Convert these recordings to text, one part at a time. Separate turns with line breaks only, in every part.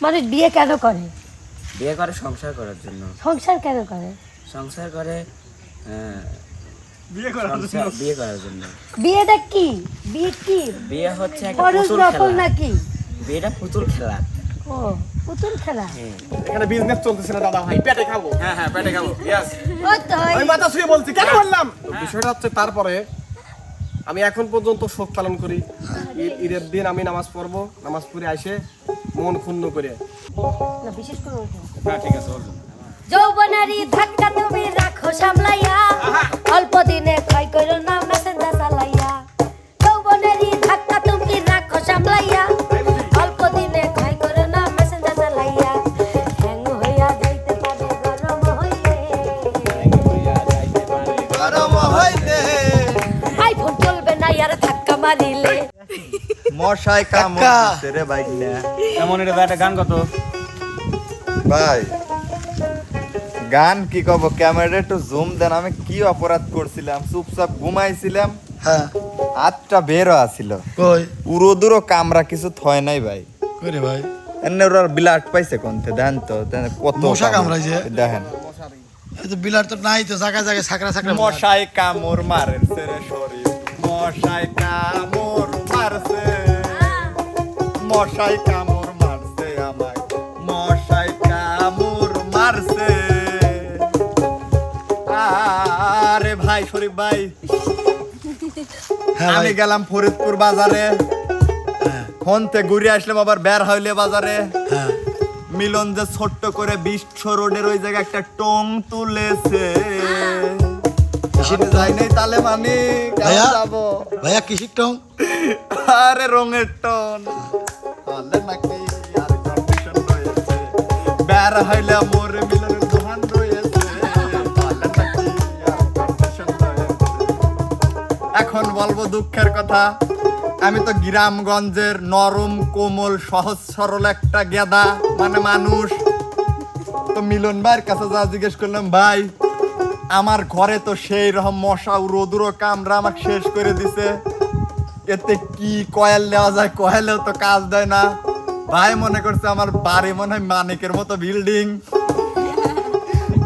মানুষ বিয়ে কেন করে?
বিয়ে করে সংসার করার জন্য।
সংসার কেন করে?
সংসার করে আহ,
বিয়ে করার
সংসার- বিয়ে করার জন্য।
বিয়েটা কি? বিয়ে কি?
বিয়ে হচ্ছে একটা
খরচ
পুতুল
নকল
খেলা।
নাকি?
বিয়েটা পুতুল খেলা।
ও পুতুল খেলা?
হ্যাঁ।
এখানে বিজনেস চলতেছে না দাদা ভাই পেটে খাব।
হ্যাঁ হ্যাঁ পেটে খাব। ইয়েস
ওই তো ওই-
আমি মাথা শুয়ে বলছি কেন বললাম? তো বিষয়টা হচ্ছে তারপরে আমি এখন পর্যন্ত শোক পালন করি। ঈদ- ঈদের দিন আমি নামাজ পড়ব নামাজ পড়ে আসে মন ক্ষুণ্ণ করে।
না, বিশেষ করে ওইটা।
হ্যাঁ ঠিক আছে
যৌবনারি ধাক্কা তুমি রাখো সামলাইয়া। অল্প দিনে ক্ষয় করো না মেসেঞ্জার চালাইয়া। যৌবনারি ধাক্কা তুমি রাখো সামলাইয়া। মারিলে
মশাই কামড় দিছে রে বাইক না
কেমন এটা একটা গান কত?
ভাই গান কি কব? ক্যামেরা একটু জুম দেন আমি কি অপরাধ করছিলাম? চুপচাপ ঘুমাইছিলাম।
হ্যাঁ।
হাতটা বেরো আছিল।
কই?
পুরো দূরও কামরা কিছু থয় নাই ভাই।
কই ভাই?
এনে ওরা বিলাট পাইছে কোনতে দেন তো কত
মশা কামড়াইছে?
দেখেন।
এই তো বিলার তো নাই তো জায়গায় জায়গায় সাকরা সাকরা
মশাই কামড় মারছে রে শরীর। মশাই কামড় মারছে। মশাই কামড় মারছে আমায়। মশাই কামড় মারছে। আরে ভাই শরীফ ভাই
হ্যাঁ
আমি গেলাম ফরিদপুর বাজারে।
হ্যাঁ।
ফোনতে ঘুরে আসলাম আবার বের হইলে বাজারে।
হ্যাঁ।
মিলন যে ছোট্ট করে বিশ্ব রোডের ওই জায়গায় একটা টং তুলেছে। আমি যাই নাই তালে মানি
ভাইয়া?
যাব?
ভাইয়া কিসির টং?
আরে রঙের টন। তাহলে নাকি আর কন্ডিশন রয়েছে। বের হইলে মোর মিলনের দোকান রয়েছে। তাহলে নাকি আর কন্ডিশন রয়েছে। এখন বলব দুঃখের কথা আমি তো গ্রামগঞ্জের নরম কোমল সহজ সরল একটা গেদা মানে মানুষ। তো মিলন ভাইয়ের কাছে যা জিজ্ঞেস করলাম ভাই আমার ঘরে তো সেই রকম মশা রোদুরো কামরা আমাকে শেষ করে দিছে। এতে কি কয়েল নেওয়া যায়? কয়েলেও তো কাজ দেয় না। ভাই মনে করছে আমার বাড়ি মনে হয় মানিকের মতো বিল্ডিং।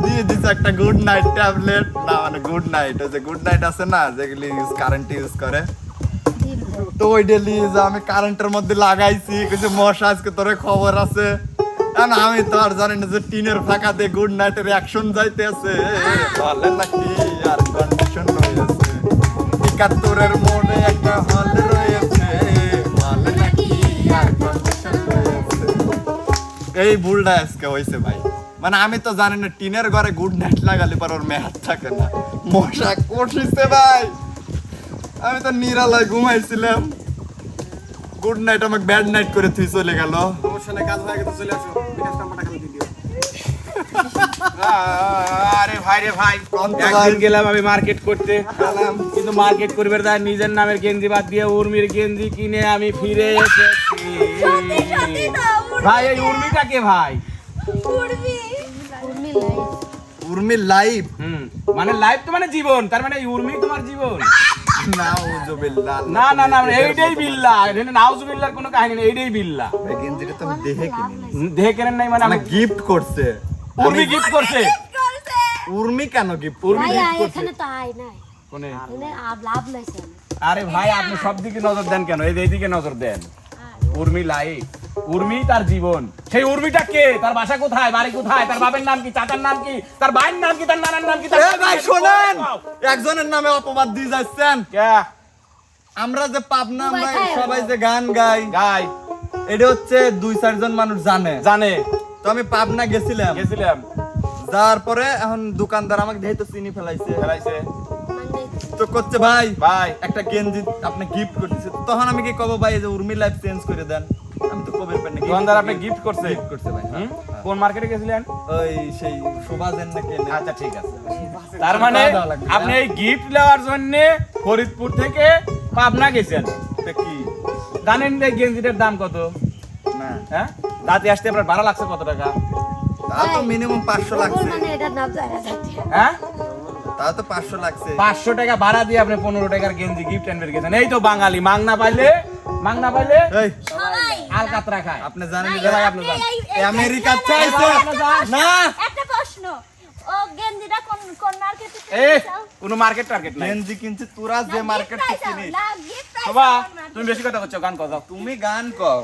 দিয়ে দিছে একটা গুড নাইট ট্যাবলেট না মানে গুড নাইট ওই যে গুড নাইট আছে না যেগুলি ইউজ কারেন্ট ইউজ করে। তো ওই ডেলি আমি কারেন্টের মধ্যে লাগাইছি। কিছু মশা, আজকে তোরে খবর আছে। কারণ আমি তো আর জানি না যে টিনের ফাঁকাতে গুড নাইটের অ্যাকশন যাইতে আছে। নাকি আর কন্ডিশন রয়েছে। একাত্তরের মোড়ে একটা হল রয়েছে। বলে নাকি আর এই ভুলটা আজকে হয়েছে ভাই। মানে আমি তো জানি না, টিনের ঘরে গুড নাইট লাগালে পর ওর মেহাত থাকে না। মশা কষিছে ভাই। আমি তো নিরালায় ঘুমাইছিলাম। গুড নাইট আমাকে ব্যাড নাইট করে তুই চলে গেল।
সমস্যা নেই কাজ হয়ে গেছে চলে আসো। বিকাশ নাম্বারটা খালি দিয়ে দিও।
আরে ভাই রে ভাই একদিন গেলাম আমি মার্কেট করতে। কিন্তু মার্কেট করবে তার নিজের নামের গেঞ্জি বাদ দিয়ে উর্মির গেঞ্জি কিনে আমি ফিরে এসেছি। ভাই এই উর্মিটা কে ভাই।
উর্মির লাইফ
হুম মানে লাইফ তো মানে জীবন তার মানে উর্মি তোমার জীবন।
না
না না না মানে এইটাই বিল্লা এখানে নাউজুবিল্লার কোনো কাহিনী নেই এইটাই বিল্লা
গেঞ্জিটা তো আমি কিনি
হুম, কেনেন নাই মানে
মানে
আমি
গিফট করছে।
উর্মি গিফট করছে।
উর্মি কেন গিফট
উর্মি গিফট করছে।
এখানে তো আয় নাই।
কোনে?
এখানে লাভ লাইছে
আরে ভাই আপনি সব দিকে নজর দেন কেন? এই দিকে নজর দেন। উর্মি লাইফ উর্মি তার জীবন। সেই উর্মিটা কে? তার বাসা কোথায়? বাড়ি কোথায়? তার বাবার নাম কি? চাচার নাম কি? তার ভাইয়ের নাম কি? তার নানার নাম কি? তার
ভাই শোনেন! একজনের নামে অপবাদ দিয়ে যাচ্ছেন।
কে?
আমরা যে পাবনা
দুবাই
ভাই সবাই যে গান গাই
গাই।
এটা হচ্ছে দুই চারজন মানুষ জানে।
জানে।
তো আমি পাবনা গেছিলাম।
গেছিলাম।
যাওয়ার পরে এখন দোকানদার আমাকে যেহেতু চিনি ফেলাইছে
ফেলাইছে।
তো করছে ভাই
ভাই।
একটা গেঞ্জি আপনি গিফট করতেছে। তখন আমি কি কব ভাই যে উর্মি লাইফ চেঞ্জ করে দেন। আমি তো কবের পেনে
দোকানদার আপনি গিফট করছে?
গিফট করছে ভাই
কোন মার্কেটে গেছিলেন?
ওই সেই শোভাজেন নাকি
আচ্ছা ঠিক আছে। তার মানে আপনি এই গিফট নেওয়ার জন্য ফরিদপুর থেকে পাবনা গেছেন।
তা কি?
জানেন এই গেঞ্জিটার দাম কত?
না।
হ্যাঁ? তাতে আসতে আপনার ভাড়া লাগছে কত টাকা?
তা তো মিনিমাম পাঁচশো লাগছে।
মানে
হ্যাঁ?
তা তো পাঁচশো লাগছে।
পাঁচশো টাকা ভাড়া দিয়ে আপনি পনেরো টাকার গেঞ্জি গিফট এনে গেছেন এই তো বাঙালি মাংনা পাইলে মাংনা পাইলে
এই।
আলকাতরা খায়।
আপনি জানেন
না,
যে
আপনি এই-
আমেরিকা চাইছে না।
একটা প্রশ্ন। ও গেঞ্জিটা কোন কোন মার্কেটে
কোনো মার্কেট টার্গেট নাই।
গেঞ্জি কিনছি তোরা যে মার্কেট চিনিস
বাবা তুমি বেশি কথা করছ গান কথা
তুমি গান কও।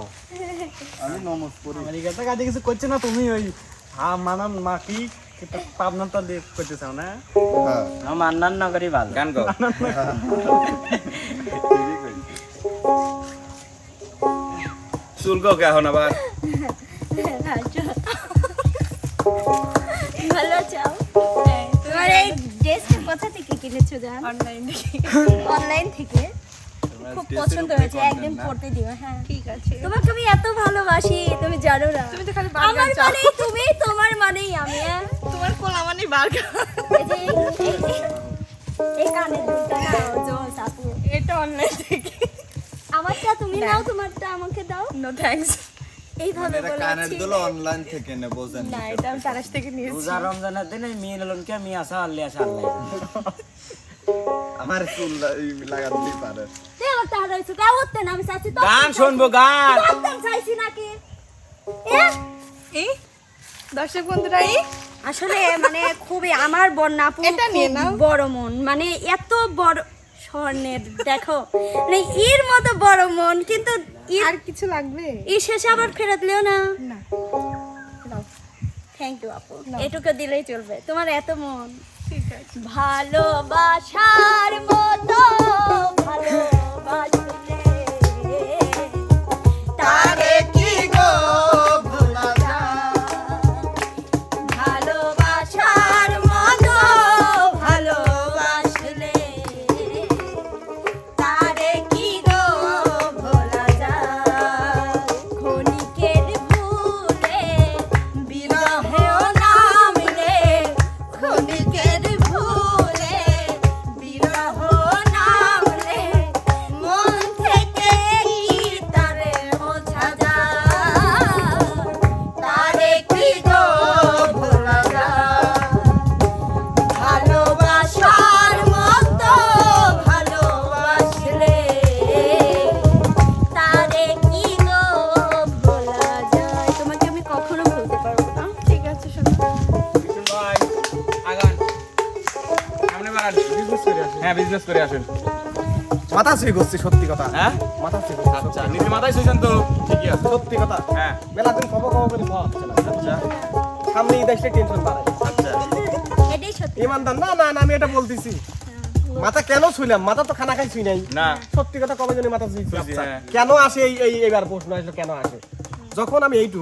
আমি নমস্কার
আমেরিকাতে কাজে কিছু করছে না তুমি ওই হা মানাম মাকি পাবনা তো করতে চাও না?
হ্যাঁ।
আমার মান্নান নগরই ভালো।
গান কর চুলকো কে এখন আবার?
ভালো চাও তোমার এই ড্রেসটা কোথা থেকে কিনেছো জান? অনলাইন থেকে। অনলাইন থেকে? খুব পছন্দ হয়েছে একদিন পড়তে দিও হ্যাঁ। ঠিক আছে। তোমাকে আমি এত ভালোবাসি তুমি জানো না। তুমি তো খালি আমার মানেই তুমি তোমার মানেই আমি হ্যাঁ।
তোমার কোলা মানে বার্গার
এই কানের দুলটা নাও জোস আপু
এটা অনলাইন থেকে।
আমারটা তুমি নাও তোমারটা আমাকে দাও।
নো থ্যাঙ্কস
এইভাবে
এটা কানের
বলেছি
অনলাইন থেকে নে বোঝেন
না এটা আমি তারাশ থেকে নিয়েছি।
রোজা রমজানের দিনে মেয়ে নিলন কে? আসা আল্লাহ আসা আল্লাহ।
আমার চুল লাগাতেই পারে।
তে আমার কে উঠতে না আমি চাচ্ছি তো
গান শুনব গান।
একদম চাইছি নাকি?
এই দর্শক বন্ধুরা এই
আসলে মানে খুবই আমার বন্যা আপু
এটা নিয়ে নাও।
বড় মন মানে এত বড় স্বর্ণের দেখো মানে ইর মতো বড় মন কিন্তু
আর কিছু লাগবে?
ই শেষে আবার ফেরত লিও না।
না।
থ্যাংক ইউ আপু। এটুকু দিলেই চলবে তোমার এত মন।
ঠিক আছে।
ভালোবাসার মতো ভালোবাসলে
হ্যাঁ বিজনেস করে আসেন।
মাথা ছুঁই করছি সত্যি কথা।
হ্যাঁ?
মাথা ছুঁই
আচ্ছা নিজে মাথায় শুয়েছেন তো? ঠিকই আছে।
সত্যি কথা।
হ্যাঁ।
মেলা দিন খবর খবর করে খাওয়া হচ্ছে না।
আচ্ছা।
সামনে ঈদ আসলে টেনশন বাড়ায়
আচ্ছা।
এটাই সত্যি।
ইমানদার না না না আমি এটা বলতেছি। মাথা কেন ছুইলাম? মাথা তো খানা খাই ছুই নাই।
না।
সত্যি কথা কবে জানি মাথা আচ্ছা,
হ্যাঁ।
কেন আসে এই এই এবার প্রশ্ন আসলো কেন আসে? যখন আমি এইটু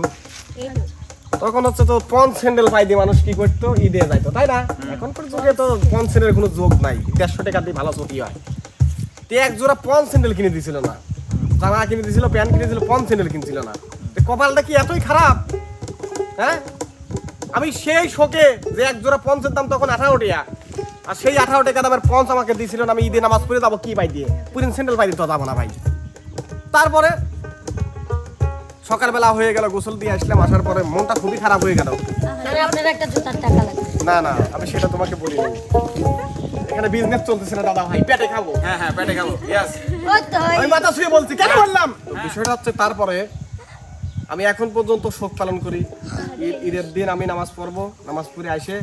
এইটুকু।
তখন হচ্ছে তো পন স্যান্ডেল পাই দিয়ে মানুষ কি করতো? ঈদে যাইতো তাই না? এখনকার যুগে তো পন স্যান্ডেলের কোনো যোগ নাই। দেড়শো টাকা দিয়ে ভালো ছুটি হয়। তে এক জোড়া পন স্যান্ডেল কিনে দিছিল না। জামা কিনে দিছিল প্যান্ট কিনে দিছিল পন স্যান্ডেল কিনছিল না। কপালটা কি এতই খারাপ? হ্যাঁ? আমি সেই শোকে যে এক জোড়া পঞ্চের দাম তখন আঠারো টাকা। আর সেই আঠারো টাকা দামের পঞ্চ আমাকে দিছিল না আমি ঈদে নামাজ পড়ে যাব কি পাই দিয়ে? পুরিন স্যান্ডেল পাই দিতে যাব না ভাই। তারপরে সকালবেলা হয়ে গেল গোসল দিয়ে আসলাম আসার পরে মনটা খুবই খারাপ হয়ে গেল।
আপনার একটা জুতার টাকা লাগবে।
না না আমি সেটা তোমাকে বলিনি। এখানে বিজনেস চলতেছে না দাদা ভাই পেটে খাব।
হ্যাঁ হ্যাঁ পেটে খাব ইয়েস
ওই তো
আমি মাথা শুয়ে বলছি কেন বললাম? বিষয়টা হচ্ছে তারপরে আমি এখন পর্যন্ত শোক পালন করি। ঈদ- ঈদের দিন আমি নামাজ পড়ব নামাজ পড়ে আসে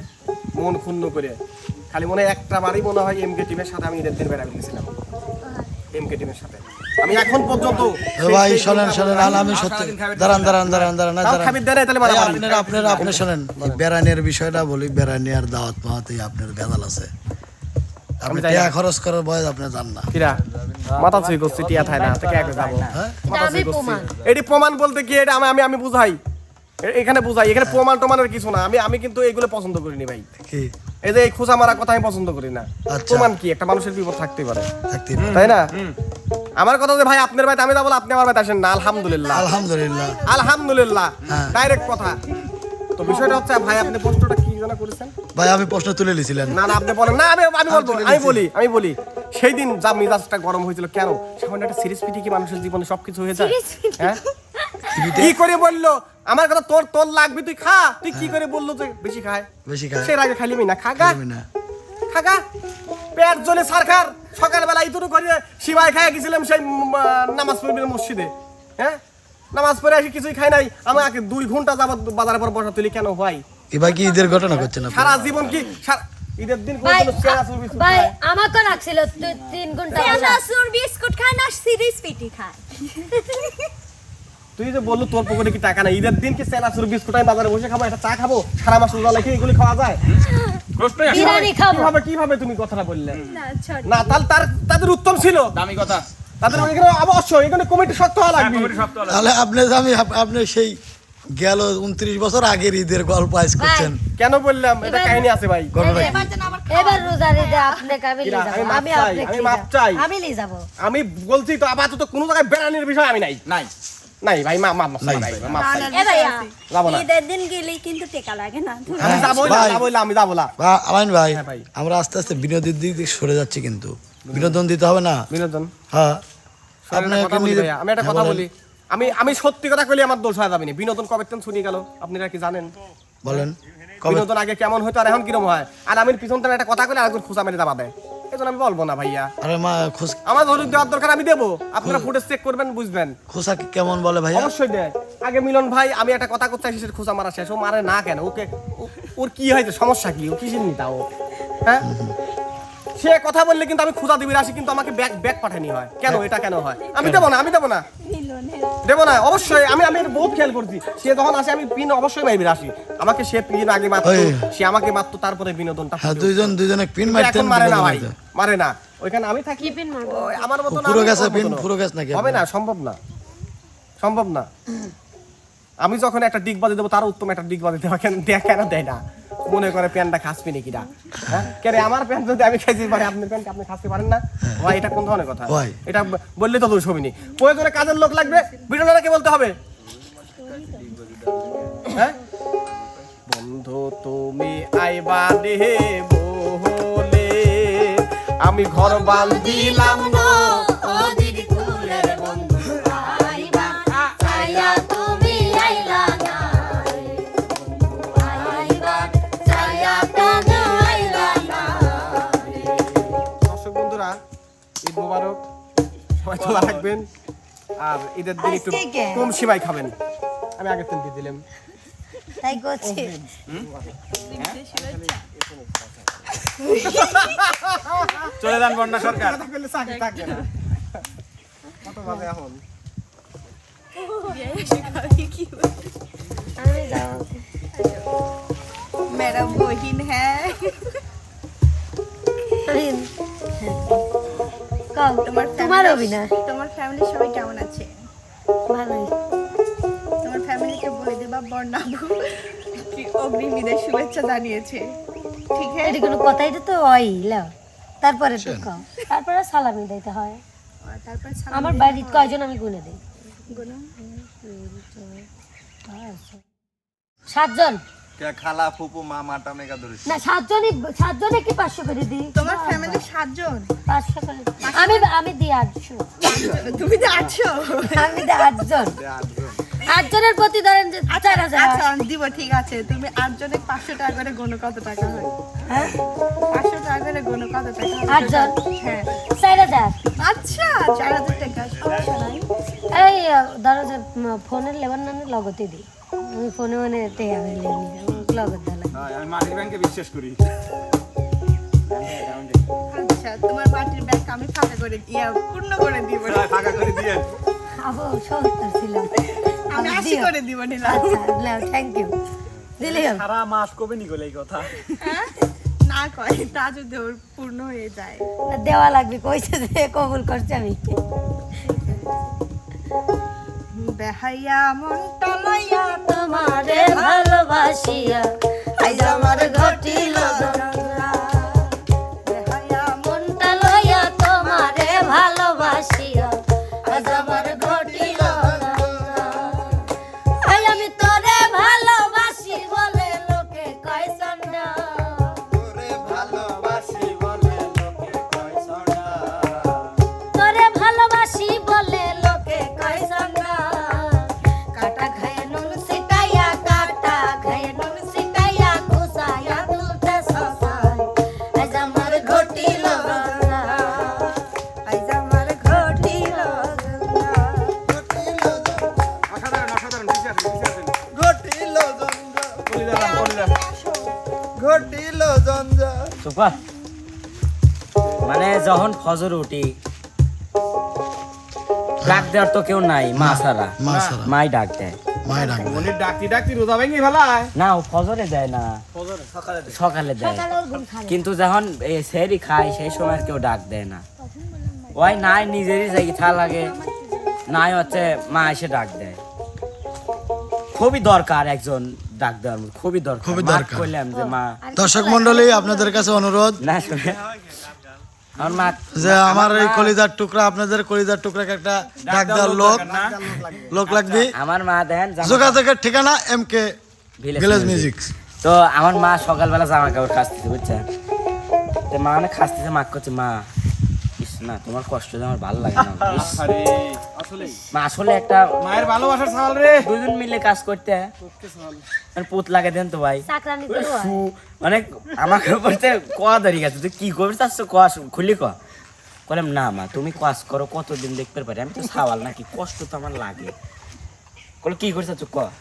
মন ক্ষুণ্ণ করে। খালি মনে হয় একটা বারই মনে হয় এমকে টিমের সাথে আমি ঈদের দিন বেড়াতে গেছিলাম। এমকে টিমের সাথে। আমি এখন পর্যন্ত
ভাই শোনেন শোনেন আমি সত্যি। দাঁড়ান দাঁড়ান দাঁড়ান দাঁড়ান। আপনার আপনার আপনি শোনেন এই বেড়ানিয়ার বিষয়টা বলি বেড়ানিয়ার দাওয়াত আপনার ভেজাল আছে। আপনি টাকা খরচ করার বয়স আপনি জান না।
কিরা? মাথা ছুঁই করছি টিয়া থায় না আগে যাব?
হ্যাঁ?
এটি প্রমাণ। বলতে কি এটা আমি আমি আমি বুঝাই। এখানে বুঝাই এখানে প্রমাণ টমানের কিছু না। আমি আমি কিন্তু এগুলো পছন্দ করিনি ভাই।
কি?
এই যে এই খোঁজা মারা কথা আমি পছন্দ করি না।
আচ্ছা।
প্রমাণ কি? একটা মানুষের বিপদ থাকতেই পারে।
থাকতে
তাই না? আমার কথা যে ভাই আপনার বাড়িতে আমি যাব আপনি আমার বাড়িতে আসেন না। আলহামদুলিল্লাহ।
আলহামদুলিল্লাহ।
আলহামদুলিল্লাহ।
হ্যাঁ।
ডাইরেক্ট কথা। তো বিষয়টা হচ্ছে ভাই আপনি প্রশ্নটা কি জানা করেছেন?
ভাই আমি প্রশ্ন তুলে নিয়েছিলেন
না না আপনি বলেন। না আমি আমি বলব আমি বলি আমি বলি। সেই দিন যা মিজাজটা গরম হয়েছিল কেন? সামান্য একটা সিরিজ পিটি কি মানুষের জীবনে সবকিছু হয়ে যায়। হ্যাঁ? কি করে বলল? আমার কথা তোর তোর লাগবে তুই খা। তুই কি করে বলল যে বেশি খায়?
বেশি খায়।
সে আগে খাইলি না খাগা
আমি না
খাগা পেট জ্বলে সরকার সকালবেলা ইতুরু করে সিবাই খাই গেছিলাম সেই নামাজ পড়বে মসজিদে। হ্যাঁ? নামাজ পড়ে আসি কিছুই খাই নাই। আমাকে দুই ঘণ্টা যাবত বাজারে পর বসা তুলি কেন ভাই?
এবার কি ঈদের ঘটনা করছেন আপনি?
সারা জীবন কি ঈদের দিন চেনা
ভাই? আমাকে রাখছিল তুই তিন ঘণ্টা।
চানাচুর বিস্কুট খায় না সিরিজ পিটি খায়?
তুই যে বলল তোর পকেটে কি টাকা নাই? ঈদের দিন কি চেনাচুর বিস্কুট আমি বাজারে বসে খাব একটা চা খাব? সারা মাস রোজা লেখে এগুলি খাওয়া যায়?
প্রশ্নই আসে না।
বিরিয়ানি খাব।
কীভাবে কীভাবে তুমি কথাটা বললে?
না সরি
না তাহলে তার তাদের উত্তম ছিল।
দামি কথা।
তাদের এখানে অবশ্যই এখানে কমিটি শক্ত হওয়া
হ্যাঁ,
লাগবে।
কমিটি সব তো আলাদা।
তাহলে আপনি আমি আপ- আপনি সেই গেল উনত্রিশ বছর আগের ঈদের গল্প আইস করছেন।
কেন বললাম? এটা
এবার-
কাহিনী আছে ভাই।
এবার যেন
এবার রোজার ঈদে আপনাকে আমি
কিরা, আমি
যাব।
মাপ
আমি
চাই, আমি মাপ চাই।
আমি নিয়ে যাব।
আমি বলছি তো আপাতত কোনো জায়গায় বেড়ানির বিষয় আমি নাই।
নাই।
নাই ভাই মা মাপ
নাই,
ভাইয়া
যাব না।
ঈদের দিন গেলেই কিন্তু টেকা লাগে না।
আমি না। না আমি যাব না।
বা আলাইন ভাই
হ্যাঁ,
আমরা আস্তে আস্তে বিনোদের দিক দিয়ে সরে যাচ্ছি কিন্তু। বিনোদন দিতে হবে না।
বিনোদন।
হ্যাঁ।
শোনেন একটা কথা বলি আমি একটা
হ্যাঁ,
কথা বলি। আমি আমি সত্যি কথা কইলে আমার দোষ হয়ে যাবে না। বিনোদন কবে তেন শুনি গেল আপনারা কি জানেন?
বলেন। কবে
বিনোদন আগে কেমন হতো আর এখন কিরম হয়? আর আমি পিছন থেকে একটা কথা কইলে আরেকজন খুঁজা মেরে দাবা দেয়। এই জন্য আমি বলব না ভাইয়া।
আরে মা খুশ
আমার হলুদ দেওয়ার দরকার আমি দেবো। আপনারা ফুটেজ চেক করবেন বুঝবেন।
খোসা কেমন বলে ভাইয়া?
অবশ্যই দেয়। আগে মিলন ভাই আমি একটা কথা করতে চাইছি খোসা মারা শেষ। ও মারে না কেন? ওকে ওর কি হয়েছে? সমস্যা কি? ও কি নিতা ও? হ্যাঁ? সে কথা বললে কিন্তু আমি খুঁজা দিবি রাশি কিন্তু আমাকে ব্যাগ ব্যাগ পাঠানি হয়। কেন? এটা কেন হয়? আমি দেবো না আমি দেবো না। দেবো না অবশ্যই। আমি আমি এটা বহুত খেয়াল করছি। সে যখন আসে আমি পিন অবশ্যই মাইবি রাশি। আমাকে সে পিন আগে মারতো সে আমাকে মারতো তারপরে বিনোদনটা
হ্যাঁ দুইজন দুইজনে পিন মারতেন
এখন মারে না ভাই মারে না। ওইখানে আমি থাকি
পিন মারবো?
আমার মতো
পুরো গেছে পিন পুরো গেছে নাকি?
হবে না সম্ভব না। সম্ভব না। আমি যখন একটা ডিগ বাজে দেবো তার উত্তম একটা ডিগ বাজে দেওয়া কেন দেয়া কেন দেয় না? মনে করে প্যানটা খাসবি নাকি না? হ্যাঁ? কেন আমার প্যান যদি আমি খাইছি পারি আপনার প্যান্ট আপনি খাসতে পারেন না? ভাই এটা কোন ধরনের কথা?
ভাই।
এটা বললে তো দোষ হবিনি। প্রয়োজনে কাজের লোক লাগবে বিটনারাকে বলতে হবে? হ্যাঁ? বন্ধু তুমি আইবা দেহে বলে আমি ঘর বান্ধিলাম গো মোবারক। সবাই তোলা রাখবেন। আর ঈদের দিন একটু কম সীমায় খাবেন। আমি আগের দিন দিয়ে দিলাম।
তাই করছি।
চলে যান বন্যা সরকার।
কত বাজে এখন?
আমি যাব
মেরা বহিন হ্যাঁ। তোমার
তোমার অভিনয়
তোমার ফ্যামিলি সবাই কেমন আছে?
ভালোই।
তোমার ফ্যামিলিকে বলে দেবা বর্ণাবু কি অগ্রিম শুভেচ্ছা জানিয়েছে। ঠিক আছে?
এটি কোনো কথাই তো হয় লাও তারপরে তো কম। তারপরে সালামি দিতে হয়।
তারপর
আমার বাড়ির কয়জন আমি গুনে দিই? সাতজন।
খালা ফুপু মা মাটা মেগা ধরেছে
না সাতজনই সাতজনে কি পাঁচশো করে দিই?
তোমার ফ্যামিলি সাতজন?
পাঁচশো করে আমি আমি দিই আটশো।
তুমি তো আছো
আমি দিই আটজন। আটজনের প্রতি ধরেন যে চার হাজার।
আচ্ছা আমি দিব ঠিক আছে। তুমি আটজনে পাঁচশো টাকা করে গোনো কত টাকা হয়?
হ্যাঁ?
পাঁচশো টাকা করে গোনো কত টাকা
আটজন?
হ্যাঁ।
চার হাজার।
আচ্ছা চার হাজার টাকা। সমস্যা নাই।
এই ধরো যে ফোনের লেবার নামে লগতে দিই। আমি ফোনে মানে মেলে লগত দিলাম
হ্যাঁ, আমি মাটির ব্যাংকে বিশ্বাস করি।
আচ্ছা তোমার মাটির ব্যাগ আমি ফাঁকা করে ইয়া পূর্ণ করে দিব।
ফাঁকা করে দিয়ে।
আবো ছিল
আমি আশি করে দিব নিলাম।
আচ্ছা থ্যাংক ইউ দিলে।
সারা মাস কবে নি গেলে এই কথা?
হ্যাঁ? না কয় তা যদি ওর পূর্ণ হয়ে যায়।
না, দেওয়া লাগবে কইছে যে কবুল করছে আমি।
বেহাইয়া মনটা লইয়া
তোমারে ভালোবাসিয়া।
মানে যখন ফজর উঠি ডাক দেওয়ার তো কেউ নাই মা ছাড়া। মাই ডাক দেয়।
মায়ের ডাক
উনি ডাকতি ডাকতি রোজা ভেঙে ফেলায়।
না ও ফজরে দেয় না। সকালে দেয়।
সকালে ওর
কিন্তু যখন এই সেরি খায় সেই সময় কেউ ডাক দেয় না। ওই নাই নিজেরই যাই থা লাগে। নাই হচ্ছে মা এসে ডাক দেয়। খুবই দরকার একজন ডাক দেওয়ার খুবই দরকার।
খুবই দরকার।
কইলাম যে মা।
দর্শক মন্ডলী আপনাদের কাছে অনুরোধ।
না
যে আমার এই কলিজার টুকরা আপনাদের কলিজার টুকরাকে একটা ডাক দেওয়ার লোক লোক। লাগবে।
আমার মা দেন
যোগাযোগের ঠিকানা এম কে ভিলেজ মিউজিক
তো আমার মা সকালবেলা জামা কাপড় খাসতেছে বুঝছেন? মা মানে খাসতেছে মা করছে মা। না তোমার কষ্ট যে আমার ভালো লাগে না।
আরে আসলে
মা আসলে একটা
মায়ের ভালোবাসার সাল রে।
দুজন মিলে কাজ করতে। মানে পুত লাগে দেন তো ভাই। মানে আমাকে বলতে কোয়া দাঁড়িয়ে গেছে। তুই কি করবি চাচ্ছ? কোয়া খুলি ক বললাম না মা তুমি কাজ করো কতদিন দেখতে পারি? আমি তো সাওয়াল নাকি কষ্ট তো আমার লাগে। বলে কি করছে বলে
কয়?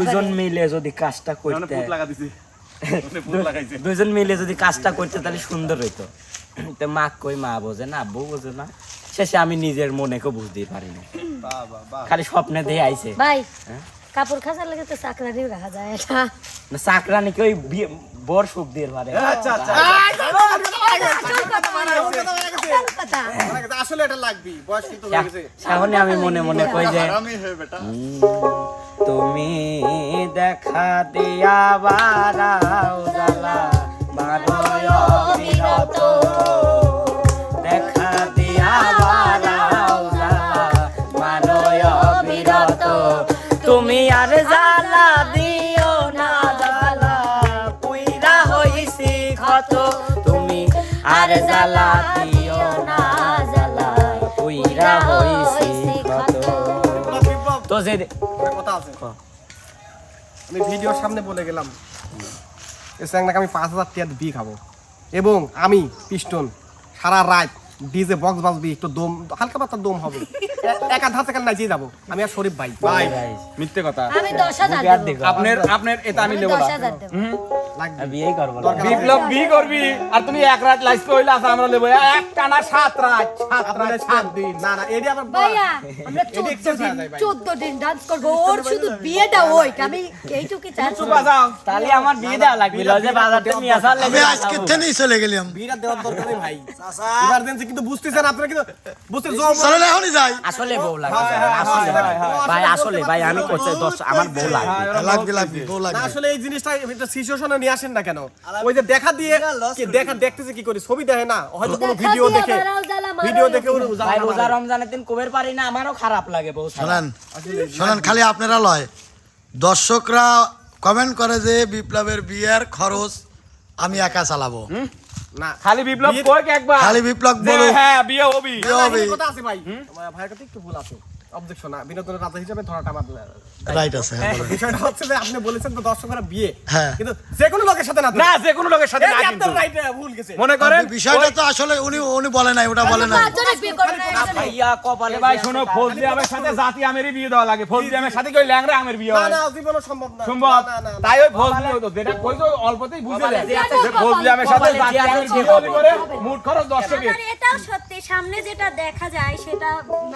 দুজন মিলে যদি কাজটা করতে
পুত লাগা দিছে উনি পুত লাগাইছে।
দুজন মিলে যদি কাজটা করতে তাহলে সুন্দর হইতো। তো মা কই মা বোঝে না আব্বু বোঝে না। শেষে আমি নিজের মনেকেও বুঝতেই পারি না খালি স্বপ্নে দিয়ে আইছে।
ভাই
হ্যাঁ?
কাপড় খাঁচার লাগে তো চাকরানিও রাখা যায় না।
ওই বর সুখ দিয়ে পারে
আচ্ছা আচ্ছা
আসলে এটা লাগবি বয়স কিন্তু
আমি মনে মনে কই যে তুমি দেখা দিয়া বারাও জ্বালা বিরত
আছে আমি ভিডিওর সামনে বলে গেলাম। এসে স্যাংনাকে আমি পাঁচ হাজার টিয়ার বি খাব। এবং আমি পিস্টন সারা রাত ডিজে বক্স বাজবি একটু দম হালকা পাতলা দম হবে। একা ধার থেকে নাচিয়ে যাব? আমি আর শরীফ ভাই।
ভাই মিথ্যে কথা।
আমি দশ হাজার
বিয়ার
দেবো।
দিগো।
আপনার আপনার এটা আমি
আমি
নেব
দশ
না
হাজার দেবো।
আমি বিয়েই করব না।
আছে।
বিপ্লব বি করবি? আর তুমি এক রাত লাইসকে হইলে আসা আমরা নেব। এক টানা সাত রাত সাত রাত সাত দিন।
না না এটি আবার
ভাইয়া আমরা
এটি
চোদ্দ
excess হয়ে
দিন
যায় ভাই।
চোদ্দ দিন ডান্স করব। ওর শুধু বিয়েটা ওই আমি এইটুকুই চাচ্ছি
চুপা যাও
তাহলে আমার বিয়ে দেওয়া লাগবে। যে বাজারটা নিয়ে আসার
আমি
লেগে
আজকে থেকেই চলে গেলাম।
বিরাট দেওয়ার দরকার নেই ভাই। ইমার্জেন্সি কিন্তু বুঝতেছেন আপনারা কিন্তু বুঝতে
এখনই যাই।
আসলে বউ লাগে আসলে ভাই আসলে ভাই আমি করছি দশ আমার বউ লাগবে
লাগবে লাগবে বউ লাগবে।
আসলে এই জিনিসটা একটা সিচুয়েশনে নিয়ে আসেন না কেন? ওই যে দেখা দিয়ে কি দেখা দেখতেছে কি করি? ছবি দেখে না হয়তো কোনো ভিডিও দেখে ভিডিও দেখে
ভাই রোজা রমজানের দিন কবের পারি না আমারও খারাপ লাগে বউ ছাড়া।
শোনেন শোনেন খালি আপনারা লয়। দর্শকরা কমেন্ট করে যে বিপ্লবের বিয়ের খরচ আমি একা চালাবো।
না।
খালি বিপ্লব
কই
কয়েক একবার।
খালি বিপ্লব বলো।
হ্যাঁ বিয়ে হবি।
বিয়ে হবি।
কথা আছে ভাই। আমার ভাইয়ের কাছে একটু ভুল আছে। অবজেকশন না বিনোদনের রাজা হিসেবে ধরাটা আমার
রাইট আছে হ্যাঁ,
বিষয়টা হচ্ছে যে আপনি বলেছেন তো দর্শকরা বিয়ে
হ্যাঁ।
কিন্তু যে কোনো লোকের সাথে না
না যে কোনো লোকের সাথে না কিন্তু।
right, ভুল গেছে।
মনে করেন
বিষয়টা তো আসলে উনি উনি বলে নাই ওটা বলে নাই।
না, একজনে।
ভাইয়া কপালে
ভাই শোনো ফৌজি আমের সাথে জাতি আমেরই বিয়ে দেওয়া লাগে। ফৌজি আমের সাথে কই ল্যাংরা আমের বিয়ে হয়?
না জীবনে সম্ভব না।
সম্ভব?
না, না, না, না।
তাই ওই ফৌজি হতো যেটা কইছো অল্পতেই বুঝে যায়।
যে
যে ফৌজি আমের সাথে জাতি আমের বিয়ে। করে মুড খরচ দর্শকের।
এটাও সত্যি সামনে যেটা দেখা যায় সেটা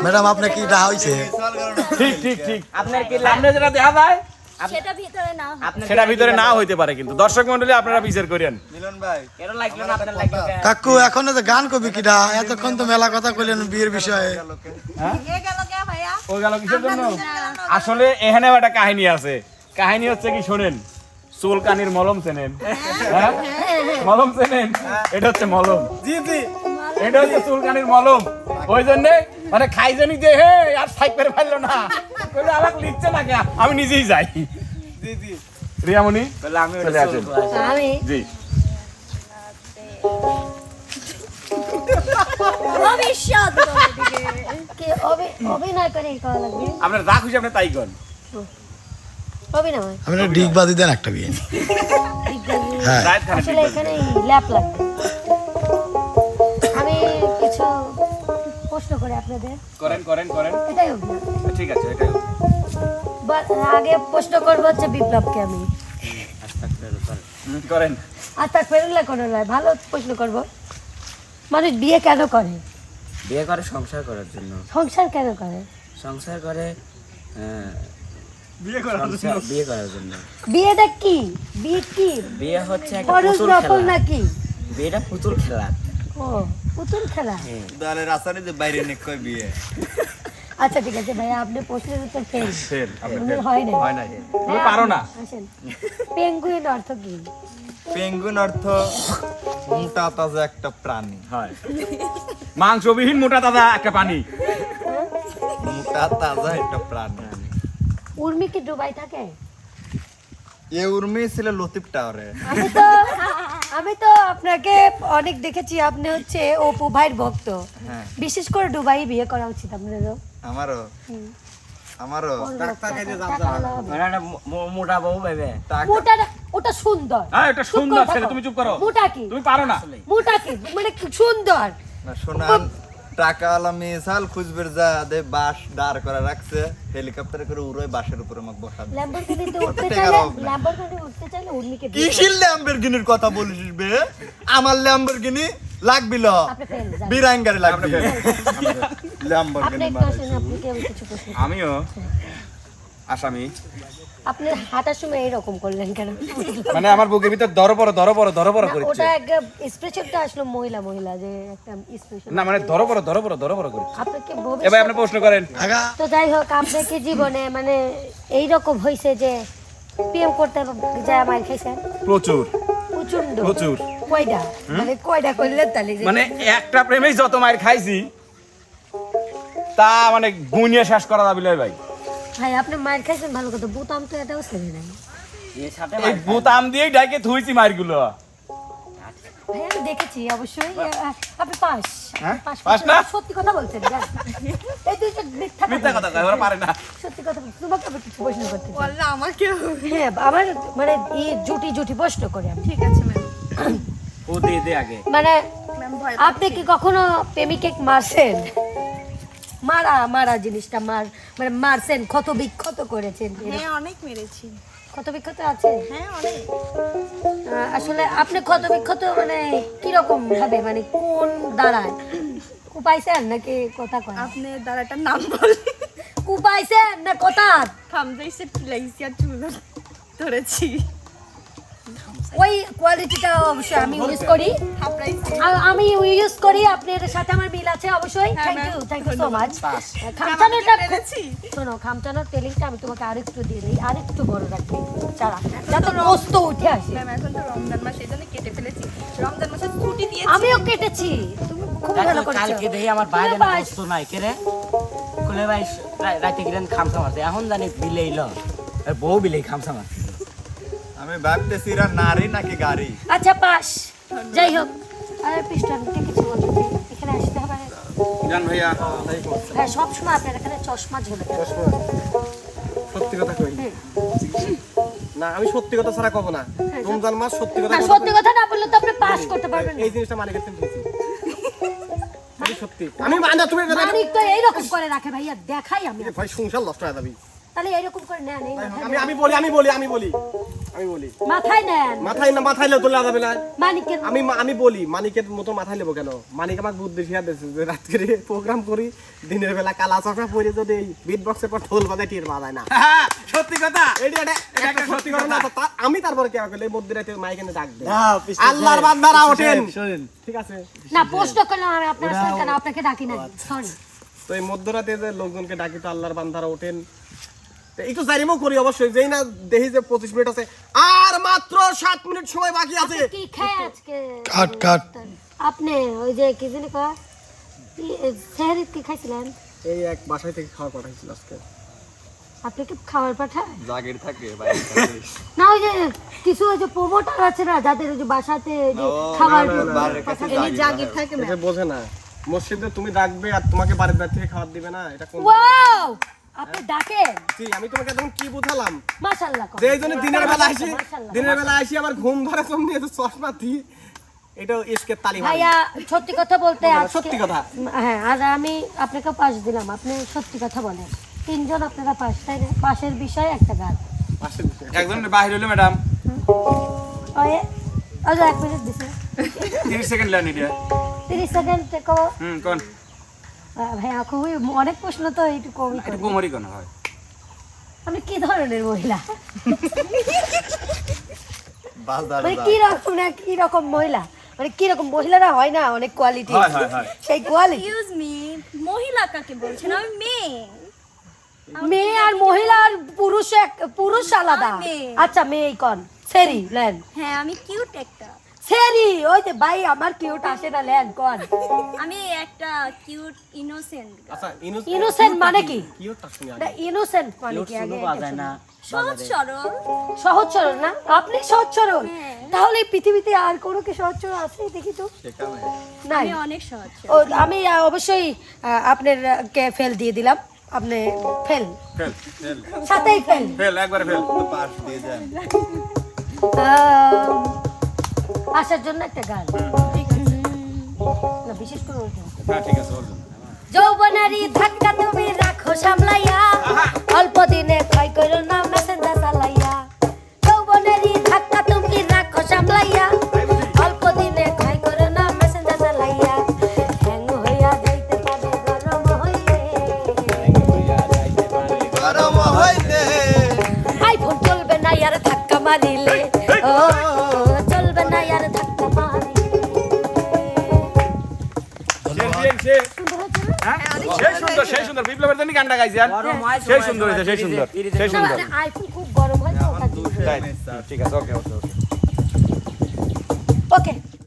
ম্যাডাম আপনি কি এটা হয়েছে
ঠিক ঠিক ঠিক।
আপনার কি
সামনে যেটা দেখা যায়
সেটা ভিতরে না
সেটা ভিতরে না হইতে পারে কিন্তু। দর্শক মন্ডলী আপনারা বিচার করেন
মিলন ভাই
কেন লাগল না? আপনার লাগল
কাকু এখন তো গান কবি এতক্ষণ তো মেলা কথা কইলেন বিয়ের বিষয়ে।
এ গেল কে ভাইয়া?
ও গেল কিসের জন্য? আসলে এখানে একটা কাহিনী আছে। কাহিনী হচ্ছে কি শোনেন চুলকানির মলম চেনেন। হ্যাঁ। মলম চেনেন? এটা হচ্ছে মলম।
জি জি।
এটা হচ্ছে চুলকানির মলম। ওই জন্য মানে খাই জানি যে হে আর সাইক ফেলল না। কইলো আমাকে লিখছে না কে? আমি নিজেই যাই।
জি জি।
রিয়ামণি?
বলে আমি ওটা
চলে আসেন।
আমি?
জি।
ভবিষ্যৎ বলে দিকে।
কি অভি- অভিনয় করে করা লাগবে?
আপনার যা খুশি আপনি তাই করেন।
অভিনয়?
আপনি ডিগ বাদি দেন একটা বিয়ে। হ্যাঁ।
আসলে এখানে ল্যাপ লাগবে। আমি কিছু প্রশ্ন করি আপনাদের।
করেন করেন করেন।
এটাই অভিনয়
ঠিক আছে এটাই
আগে প্রশ্ন করব হচ্ছে বিপ্লবকে আমি।
করেন।
আর তার ফেরুল্লা কোনো নয় ভালো প্রশ্ন করব। মানুষ বিয়ে কেন করে?
বিয়ে করে সংসার করার জন্য।
সংসার কেন করে?
সংসার করে
বিয়ে করার জন্য।
বিয়ে করার জন্য।
বিয়েটা কি? বিয়ে কি?
বিয়ে হচ্ছে একটা পুতুল খেলা।
নাকি?
বিয়েটা পুতুল খেলা।
ও পুতুল খেলা?
হ্যাঁ
দালে রাস্তায় যে বাইরে নিয়ে কই বিয়ে?
আচ্ছা ঠিক আছে ভাইয়া আপনি প্রশ্নের উত্তর ফেল
ফেল আপনি
হয় নাই।
হয় নাই। তুমি পারো না।
আসেন। পেঙ্গুইন অর্থ কি?
পেঙ্গুইন অর্থ মোটা তাজা একটা প্রাণী।
হয়। মাংসবিহীন মোটা দাদা একটা পানি
মোটা তাজা একটা প্রাণী।
উর্মি কি দুবাই থাকে?
এ উর্মি ছিল লতিফ টাওয়ারে।
আমি তো আমি তো আপনাকে অনেক দেখেছি আপনি হচ্ছে অপু ভাইয়ের ভক্ত।
হ্যাঁ।
বিশেষ করে দুবাই বিয়ে করা উচিত আপনাদেরও।
আমারও। আমারও।
মানে মোটা বউ ভেবে।
মোটা ওটা সুন্দর।
হ্যাঁ
করে
সুন্দর ছেলে তুমি চুপ করো।
মোটা কি?
তুমি পারো না।
মোটা কি? মানে সুন্দর?
না শোনান। টাকা আলা মিসাল খুঁজবের যা দে বাস দাঁড় করা রাখছে। হেলিকপ্টারে করে উড়োয় বাসের উপরে আমাকে বসা কিসির ল্যাম্বরগিনির কথা বলিস বে? আমার ল্যাম্বরগিনি লাগবিল। বিরাঙ্গারে লাগবে।
আপনি
ল্যাম্বরগিনি।
আমিও। আসামি।
আপনি হাঁটার সময় এরকম করলেন কেন?
মানে আমার বুকের ভিতর দর বড় দর বড় দর বড়
না,
করছে
ওটা একটা এক্সপ্রেশনটা আসলো মহিলা মহিলা যে একটা এক্সপ্রেশন
না মানে দর বড় দর বড় দর বড় করছে
আপনাকে
এবার আপনি প্রশ্ন করেন।
তো যাই হোক আপনার কি জীবনে মানে এই রকম হয়েছে যে প্রেম করতে যায় মার খাইছেন
প্রচুর।
প্রচণ্ড
প্রচুর।
কয়টা মানে কয়টা করলেন তাহলে
মানে একটা প্রেমেই যত মায়ের খাইছি তা মানে গুনিয়ে শেষ করা যাবে লয় ভাই।
ভাই আপনি মার খাইছেন ভালো কথা বুতাম তো এটাও ছেড়ে নাই।
এই বুতাম দিয়েই ডাইকে থুইছি মারগুলো।
ভাই আমি দেখেছি অবশ্যই আপনি পাস
হ্যাঁ?
পাস
পাস না?
সত্যি কথা বলছেন এই তুই মিথ্যা
মিথ্যা কথা কয় ওরা পারে না।
সত্যি কথা তোমাকে আমি কিছু প্রশ্ন করতে চাই।
বললা আমাকেও।
হ্যাঁ আমার মানে এই জুটি জুটি প্রশ্ন করে আমি।
ঠিক আছে ম্যাম।
ও দিয়ে দে আগে।
মানে আপনি কি কখনো প্রেমিকে মারছেন? মারা মারা জিনিসটা মার মানে মারছেন ক্ষত বিক্ষত করেছেন।
হ্যাঁ অনেক মেরেছি।
ক্ষত বিক্ষত আছে
হ্যাঁ অনেক।
আসলে আপনি ক্ষত বিক্ষত মানে কীরকম ভাবে? মানে কোন দাঁড়ায় কুপাইছেন নাকি কথা কয়?
আপনি দাদাটার নাম বল
কুপাইছেন না কথা?
খামজাইছে টিলাইছি আর চুল ধরেছি।
ওই কোয়ালিটিটা অবশ্যই আমি ইউজ করি। আমি ইউজ করি আপনার সাথে আমার মিল আছে অবশ্যই। Thank you thank you so much খামচানোটা শোনো খামচানোর টেলিংটা আমি তোমাকে আরেকটু দিয়ে দিই আরেকটু বড় রাখি। চারা যাতে উঠে আসে।
এখন তো রমজান মাস এই জন্য কেটে ফেলেছি। রমজান মাসে ছুটি দিয়েছি।
আমিও কেটেছি। তুমি খুব ভালো করছ।
কালকে দেখি আমার বাইরে নাই কে রে? কোলে ভাই রাতে গেলেন খামসা মারছে এখন জানি বিলেইল। আর বউ বিলেই খামসা মারছে
আমি ভাবতেছি এরা নারী নাকি গাড়ি?
আচ্ছা পাস। যাই হোক। আরে পিস্টনকে কিছু বলতে এখানে আসতে হবে।
জান ভাইয়া।
হ্যাঁ সবসময় আপনার এখানে চশমা ঝুলে। থাকে।
সত্যি কথা কই? না আমি সত্যি কথা ছাড়া কব না। রমজান মাস সত্যি কথা
না সত্যি কথা না বললে তো আপনি পাস করতে পারবেন না।
এই জিনিসটা মানে গেছেন আমি সত্যি। আমি মানে তুমি
মানিক তো এইরকম করে রাখে ভাইয়া। দেখাই আমি।
ভাই সংসার নষ্ট হয়ে যাবি।
তাহলে এইরকম করে নেন
আমি আমি বলি আমি বলি আমি বলি। আমি বলি।
মাথায় নেন।
মাথায় না মাথায় তোলা যাবে না।
মানিকের
আমি আমি বলি মানিকের মতো মাথায় নেব কেন? মানিক আমাকে বুদ্ধি দিয়েছে যে রাত্রে প্রোগ্রাম করি দিনের বেলা কালা চশমা পরে যদি বিট বক্সের পর ঢোল বাজায় টির বাজায় না।
সত্যি কথা।
এটি একটা- সত্যি কথা। না আমি তারপরে কি করলে এই মধ্যে রাতে মাইক এনে আল্লাহর বান্দারা ওঠেন। ঠিক আছে?
না পোস্ট করলাম আমি আপনার আপনাকে ডাকি নাই। সরি
তো এই মধ্যরাতে যে লোকজনকে ডাকি তো আল্লাহর বান্দারা ওঠেন। তো একটু জারিমও করি অবশ্যই যেই না দেখি যে পঁচিশ মিনিট আছে। আর মাত্র সাত মিনিট সময় বাকি আছে।
কি খায় আজকে?
কাট, কাট।
আপনি ওই যে কি জানি কয়? সেহরিত কি খাইছিলেন?
এই এক বাসায় থেকে খাওয়া পাঠাইছিল আজকে।
আপনি কি খাবার পাঠায়?
জাগির থাকে
না ওই যে কিছু ওই যে প্রমোটার আছে না যাদের ওই যে বাসাতে যে খাবার
না, না,
জাগির থাকে।
এটা বোঝে না। মসজিদে তুমি ডাকবে আর তোমাকে বাড়ির বাড়ি থেকে খাবার দিবে না এটা কোন
আপনি ডাকেন।
জি, আমি তোমাকে তখন কি বুঝালাম?
মাশাআল্লাহ
যে এই জন্য দিনের বেলা আসি দিনের বেলা আসি আমার ঘুম ধরে চমনি এত চশমা দি এটা ইসকে তালি
ভাইয়া সত্যি কথা বলতে আজকে-
সত্যি কথা।
হ্যাঁ আর আমি আপনাকে পাস দিলাম। আপনি সত্যি কথা বলেন। তিনজন আপনারা পাস তাই না? পাশের বিষয় একটা গান।
পাশের বিষয়।
একজন বাহির হইল ম্যাডাম।
হয় আচ্ছা এক মিনিট দিছে।
তিরিশ সেকেন্ড লেন এটা
তিরিশ সেকেন্ড কো
হুম কোন?
ভাইয়া খুবই অনেক প্রশ্ন তো একটু কমই
একটু
করি।
কোমরি কোন হয়?
আপনি কি ধরনের মহিলা? মানে কি রকম না কি রকম মহিলা? মানে কি রকম মহিলারা হয় না অনেক কোয়ালিটি
হয়, হয়, হয়।
সেই কোয়ালিটি
এক্সকিউজ মি মহিলা কাকে বলছেন? আমি মেয়ে।
মেয়ে আর মহিলা আর পুরুষ এক পুরুষ আলাদা।
মেয়ে।
আচ্ছা মেয়ে কন। সেরি লেন।
হ্যাঁ আমি কিউট একটা।
সেরি ওই যে ভাই আমার কিউট আসে না লেন কন।
আমি একটা কিউট ইনোসেন্ট
আচ্ছা ইনোস
ইনোসেন্ট মানে কি?
কি হতো শুনি আগে।
না ইনোসেন্ট মানে কি আগে
বাজায় না
সহজ সরল।
সহজ সরল না? আপনি সহজ সরল।
হ্যাঁ।
তাহলে এই পৃথিবীতে আর কোনো কি সহজ সরল আছে? দেখি তো।
সেখানে।
নাই।
আমি অনেক সহজ।
ও আমি অবশ্যই আপনার কে ফেল দিয়ে দিলাম। আপনি ফেল।
Fail fail.
সাথেই ফেল।
ফেল একবারে ফেল।
তো পাশ দিয়ে যান।
আসার জন্য একটা গান। না বিশেষ করে ওইটা।
হ্যাঁ ঠিক আছে অর্জুন
যৌবনারি ধাক্কা তুমি রাখো সামলাইয়া। অল্প দিনে ক্ষয় করো না মেসেঞ্জার চালাইয়া। যৌবনারি ধাক্কা তুমি রাখো সামলাইয়া। অল্প
সুন্দর সেই সুন্দর। বিপ্লবের জন্য গানটা গাইছি আর
গরম হয়
সেই সুন্দর হয়েছে সেই সুন্দর সেই সুন্দর।
মানে আইফোন খুব গরম হয়
ঠিক আছে ওকে
ওকে।